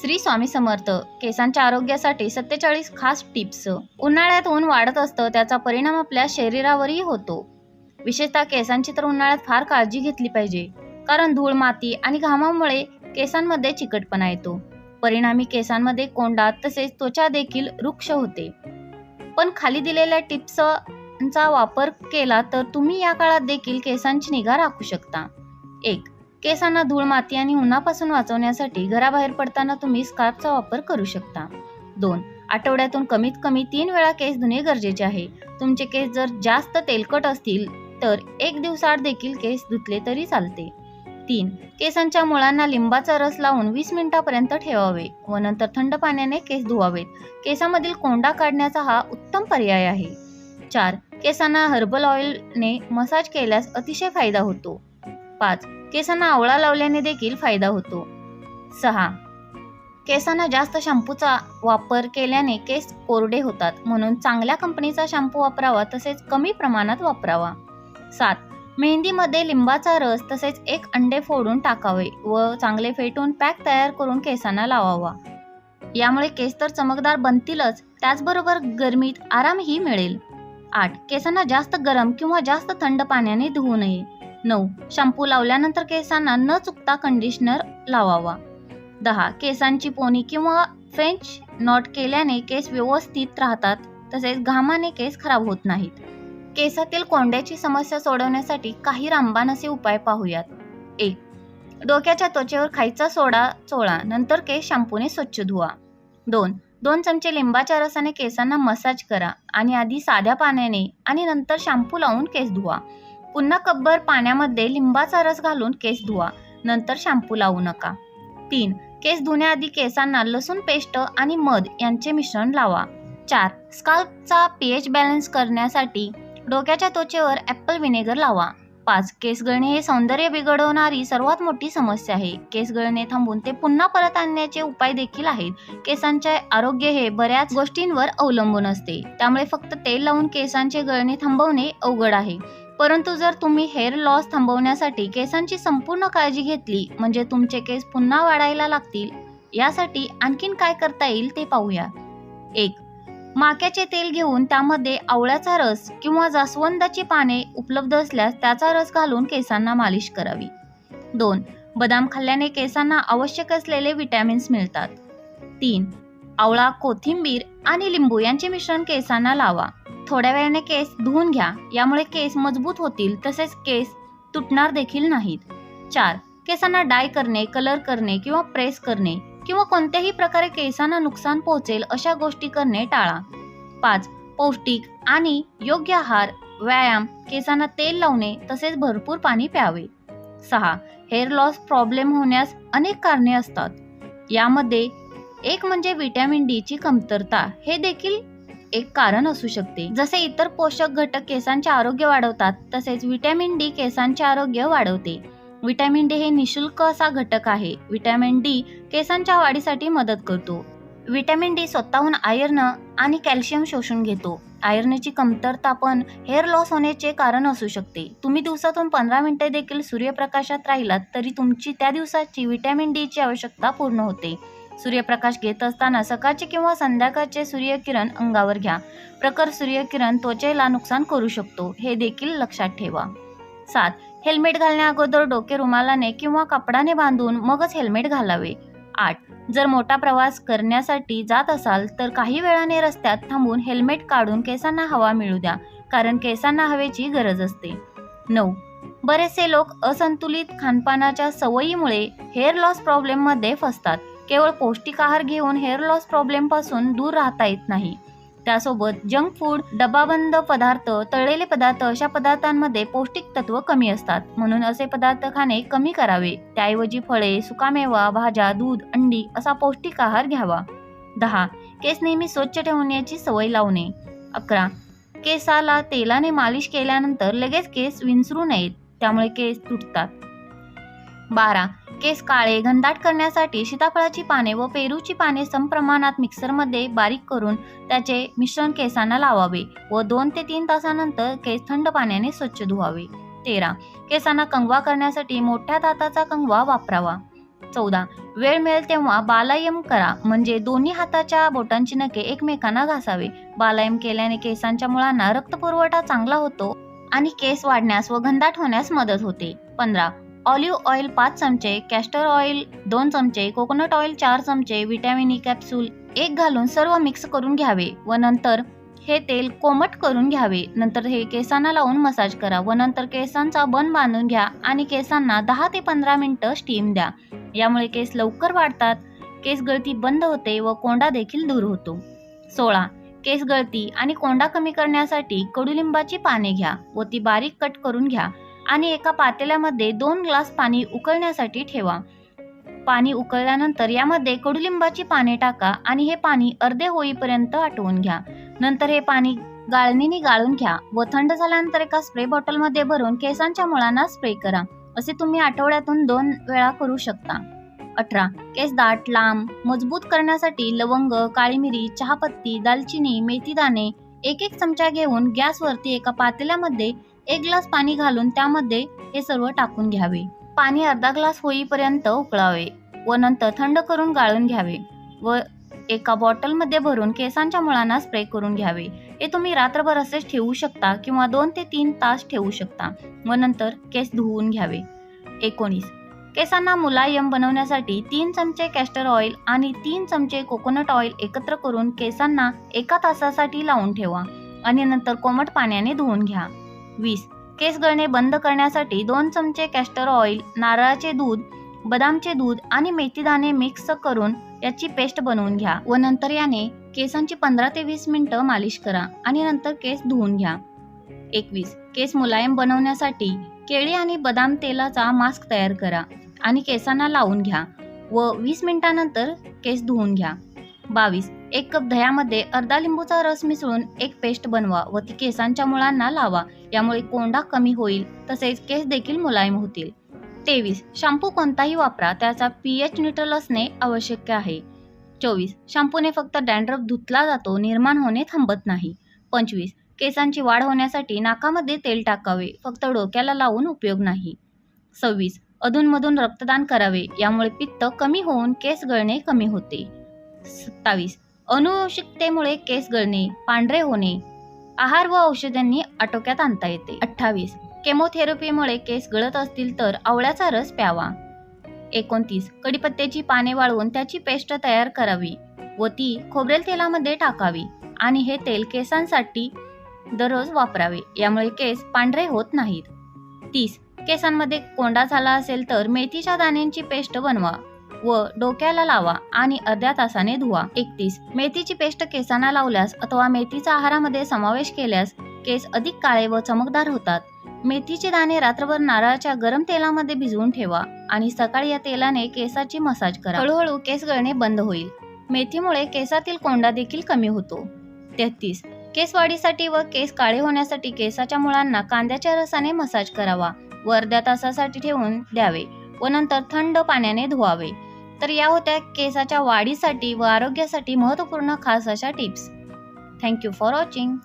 श्री स्वामी समर्थ केसांच्या आरोग्यासाठी सत्तेचाळीस खास टिप्स. उन्हाळ्यात ऊन वाढत असतं त्याचा परिणाम आपल्या शरीरावरही होतो. विशेषतः केसांची तर उन्हाळ्यात फार काळजी घेतली पाहिजे कारण धूळ माती आणि घामामुळे केसांमध्ये चिकटपणा येतो. परिणामी केसांमध्ये कोंडा तसेच त्वचा देखील वृक्ष होते. पण खाली दिलेल्या टिप्सचा वापर केला तर तुम्ही या काळात देखील केसांची निगा राखू शकता. एक केसांना धूळ माती आणि उन्हापासून वाचवण्यासाठी घराबाहेर पडताना तुम्ही स्कार्फचा वापर करू शकता. दोन आठवड्यातून कमीत कमी तीन वेळा केस धुणे गरजेचे आहे. तुमचे केस जर जास्त तेलकट असतील तर एक दिवसाआड देखील केस धुतले तरी चालते. तीन केसांच्या मुळांना लिंबाचा रस लावून वीस मिनिटापर्यंत ठेवावे व नंतर थंड पाण्याने केस धुवावेत. केसामधील कोंडा काढण्याचा हा उत्तम पर्याय आहे. चार केसांना हर्बल ऑइलने मसाज केल्यास अतिशय फायदा होतो. पाच केसांना आवळा लावल्याने देखील फायदा होतो. सहा. केसांना जास्त शॅम्पूचा वापर केल्याने केस कोरडे होतात म्हणून चांगल्या कंपनीचा शॅम्पू वापरावा तसेच कमी प्रमाणात वापरावा. सात. मेहंदीमध्ये लिंबाचा रस तसेच एक अंडे फोडून टाकावे व चांगले फेटून पॅक तयार करून केसांना लावावा. यामुळे केस तर चमकदार बनतीलच त्याचबरोबर गरमीत आरामही मिळेल. आठ. केसांना जास्त गरम किंवा जास्त थंड पाण्याने धुवू नये. नऊ. शॅम्पू लावल्यानंतर केसांना न चुकता कंडिशनर लावावा. दहा. केसांची पोनी किंवा फ्रेंच नॉट केल्याने केस व्यवस्थित राहतात तसेच घामाने केस खराब होत नाहीत. केसातील कोंड्याची समस्या सोडवण्यासाठी काही रामबाण असे उपाय पाहूयात. एक. डोक्याच्या त्वचेवर खायचा सोडा चोळा नंतर केस शॅम्पूने स्वच्छ धुवा. दोन. दोन चमचे लिंबाच्या रसाने केसांना मसाज करा आणि आधी साध्या पाण्याने आणि नंतर शॅम्पू लावून केस धुवा. पुन्हा कब्बर पाण्यामध्ये लिंबाचा रस घालून केस धुवा. नंतर शॅम्पू लावू नका. तीन. केस धुण्याआधी केसांना लसूण पेस्ट आणि मध यांचे मिश्रण लावा. चार. स्काल्पचा पीएच बॅलन्स करण्यासाठी डोक्याच्या त्वचेवर ॲपल विनेगर लावा. पाच. केस गळणे हे सौंदर्य बिघडवणारी सर्वात मोठी समस्या आहे. केस गळणे थांबून ते पुन्हा परत आणण्याचे उपाय देखील आहेत. केसांचे आरोग्य हे बऱ्याच गोष्टींवर अवलंबून असते. त्यामुळे फक्त तेल लावून केसांचे गळणे थांबवणे अवघड आहे. परंतु जर तुम्ही हेअर लॉस थांबवण्यासाठी केसांची संपूर्ण काळजी घेतली म्हणजे तुमचे केस पुन्हा वाढायला लागतील यासाठी आणखीन काय करता येईल ते पाहूया. एक माक्याचे तेल घेऊन त्यामध्ये आवळ्याचा रस किंवा जास्वंदाची पाने उपलब्ध असल्यास त्याचा रस घालून केसांना मालिश करावी. दोन बदाम खाल्ल्याने केसांना आवश्यक असलेले विटॅमिन्स मिळतात. तीन आवळा कोथिंबीर आणि लिंबू यांचे मिश्रण केसांना लावा. थोड्या वेळाने केस धुवून घ्या. यामुळे केस मजबूत होतील तसेच केस तुटणार देखील नाहीत. चार केसांना डाय करणे कलर करणे किंवा प्रेस करणे किंवा कोणत्याही प्रकारे केसांना नुकसान पोहोचेल अशा गोष्टी करणे टाळा. पाच पौष्टिक आणि योग्य आहार व्यायाम केसांना तेल लावणे तसेच भरपूर पाणी प्यावे. सहा हेअर लॉस प्रॉब्लेम होण्यास अनेक कारणे असतात. यामध्ये एक म्हणजे व्हिटॅमिन डी ची कमतरता हे देखील एक कारण असू शकते. जसे इतर पोषक घटक केसांचे आरोग्य वाढवतात तसेच व्हिटॅमिन डी केसांचे आरोग्य वाढवते. व्हिटॅमिन डी हे निशुल्क असा घटक आहे. व्हिटॅमिन डी केसांच्या वाढीसाठी मदत करतो. व्हिटॅमिन डी स्वतःहून आयर्न आणि कॅल्शियम शोषून घेतो. आयर्नची कमतरता पण हेअर लॉस होण्याचे कारण असू शकते. तुम्ही दिवसातून पंधरा मिनिटे देखील सूर्यप्रकाशात राहिलात तरी तुमची त्या दिवसाची व्हिटॅमिन डी ची आवश्यकता पूर्ण होते. सूर्यप्रकाश घेत असताना सकाळचे किंवा संध्याकाळचे सूर्यकिरण अंगावर घ्या. प्रखर सूर्यकिरण त्वचेला नुकसान करू शकतो हे देखील लक्षात ठेवा. सात. हेल्मेट घालण्याअगोदर डोके रुमालाने किंवा कपडाने बांधून मगच हेल्मेट घालावे. आठ. जर मोठा प्रवास करण्यासाठी जात असाल तर काही वेळाने रस्त्यात थांबून हेल्मेट काढून केसांना हवा मिळू द्या कारण केसांना हवेची गरज असते. नऊ. बरेचसे लोक असंतुलित खानपानाच्या सवयीमुळे हेअर लॉस प्रॉब्लेममध्ये फसतात. केवळ पौष्टिक आहार घेऊन हेअर लॉस प्रॉब्लेमपासून दूर राहता येत नाही. त्यासोबत जंक फूड डबाबंद पदार्थ तळलेले पदार्थ अशा पदार्थांमध्ये पौष्टिक तत्व कमी असतात. म्हणून असे पदार्थ खाणे कमी करावे. त्याऐवजी फळे सुकामेवा भाज्या दूध अंडी असा पौष्टिक आहार घ्यावा. दहा. केस नेहमी स्वच्छ ठेवण्याची सवय लावणे. अकरा. केसाला तेलाने मालिश केल्यानंतर लगेच केस विंचरू नयेत. त्यामुळे केस तुटतात. बारा. केस काळे घनदाट करण्यासाठी सीताफळाची पाने व पेरूची पाने समप्रमाणात मिक्सरमध्ये बारीक करून त्याचे मिश्रण केसांना लावावे व दोन ते तीन तासानंतर केस थंड पाण्याने स्वच्छ धुवावे. तेरा. केसांना कंगवा करण्यासाठी मोठ्या दाताचा कंगवा वापरावा. चौदा. वेळ मिळेल तेव्हा बालायम करा म्हणजे दोन्ही हाताच्या बोटांची नखे एकमेकांना घासावे. बालायम केल्याने केसांच्या मुळांना रक्तपुरवठा चांगला होतो आणि केस वाढण्यास व घनदाट होण्यास मदत होते. पंधरा. ऑलिव्ह ऑइल पाच चमचे कॅस्टर ऑइल दोन चमचे कोकोनट ऑइल चार चमचे व्हिटॅमिन ई कॅप्सूल एक घालून सर्व मिक्स करून घ्यावे व नंतर हे तेल कोमट करून घ्यावे. नंतर हे केसांना लावून मसाज करा व नंतर केसांचा बन बांधून घ्या आणि केसांना दहा ते पंधरा मिनटं स्टीम द्या. यामुळे केस लवकर वाढतात केस गळती बंद होते व कोंडा देखील दूर होतो. सोळा केस गळती आणि कोंडा कमी करण्यासाठी कडुलिंबाची पाने घ्या व ती बारीक कट करून घ्या. आणि एका पातेल्यामध्ये दोन ग्लास पाणी उकळण्यासाठी ठेवा. पाणी उकळल्यानंतर यामध्ये कडुलिंबाची पाने टाका आणि हे पाणी अर्धे होईपर्यंत आटवून घ्या. नंतर हे पाणी गाळणीने गाळून घ्या व थंड झाल्यानंतर एका स्प्रे बॉटलमध्ये भरून केसांच्या मुळांना स्प्रे करा. असे तुम्ही आठवड्यातून दोन वेळा करू शकता. अठरा. केस दाट लांब मजबूत करण्यासाठी लवंग काळी मिरी चहापत्ती दालचिनी मेथी दाणे एक एक चमचा घेऊन गॅसवरती एका पातेल्यामध्ये एक ग्लास पाणी घालून त्यामध्ये हे सर्व टाकून घ्यावे. पाणी अर्धा ग्लास होईपर्यंत उकळावे व नंतर थंड करून गाळून घ्यावे व एका बॉटलमध्ये भरून केसांच्या मुळांना स्प्रे करून घ्यावे. हे तुम्ही रात्रभर असेच ठेवू शकता किंवा दोन ते तीन तास ठेवू शकता. व नंतर केस धुवून घ्यावे. एकोणीस. केसांना मुलायम बनवण्यासाठी तीन चमचे कॅस्टर ऑइल आणि तीन चमचे कोकोनट ऑइल एकत्र करून केसांना एका तासासाठी लावून ठेवा आणि नंतर कोमट पाण्याने धुवून घ्या. वीस. केस गळणे बंद करण्यासाठी दोन चमचे कॅस्टर ऑइल नारळाचे दूध बदामचे दूध आणि मेथीदाणे मिक्स करून याची पेस्ट बनवून घ्या व नंतर याने केसांची पंधरा ते वीस मिनटं मालिश करा आणि नंतर केस धुवून घ्या. एकवीस. केस मुलायम बनवण्यासाठी केळी आणि बदाम तेलाचा मास्क तयार करा आणि केसांना लावून घ्या व वीस मिनिटानंतर केस धुवून घ्या. बावीस. एक कप दह्यामध्ये अर्धा लिंबूचा रस मिसळून एक पेस्ट बनवा व ती केसांच्या मुळांना लावा. यामुळे कोंडा कमी होईल तसेच केस देखील मुलायम होतील. तेवीस शॅम्पू कोणताही वापरा त्याचा पीएच न्यूट्रल असणे आवश्यक आहे. चोवीस शॅम्पूने फक्त डँड्रफ धुतला जातो निर्माण होणे थांबत नाही. पंचवीस केसांची वाढ होण्यासाठी नाकामध्ये तेल टाकावे फक्त डोक्याला लावून उपयोग नाही. सव्वीस अधूनमधून रक्तदान करावे यामुळे पित्त कमी होऊन केस गळणे कमी होते. सत्तावीस अनुवंशिकतेमुळे केस गळणे पांढरे होणे आहार व औषधांनी आटोक्यात आणता येते. अठ्ठावीस. केमोथेरपीमुळे केस गळत असतील तर आवळ्याचा रस प्यावा. एकोणतीस. कडीपत्त्याची पाने वाळवून त्याची पेस्ट तयार करावी व ती खोबरेल तेलामध्ये टाकावी आणि हे तेल केसांसाठी दररोज वापरावे. यामुळे केस पांढरे होत नाहीत. तीस. केसांमध्ये कोंडा झाला असेल तर मेथीच्या दाण्यांची पेस्ट बनवा. व डोक्याला लावा आणि अर्ध्या तासाने धुवा. एकतीस. मेथीची पेस्ट केसांना लावल्यास अथवा मेथीचा आहारामध्ये समावेश केल्यास केस अधिक काळे व चमकदार होतात. मेथीचे दाणे रात्रभर नारळाच्या गरम तेलामध्ये भिजवून ठेवा आणि सकाळी या तेलाने केसाची मसाज करा. हळूहळू केस गळणे बंद होईल. मेथीमुळे केसातील कोंडा देखील कमी होतो. तेहतीस. केस वाढीसाठी व केस काळे होण्यासाठी केसाच्या मुळांना कांद्याच्या रसाने मसाज करावा. व अर्ध्या तासासाठी ठेवून द्यावे व नंतर थंड पाण्याने धुवावे. तर या होत्या केसाच्या वाढीसाठी व आरोग्यासाठी महत्त्वपूर्ण खास अशा टिप्स. Thank you for watching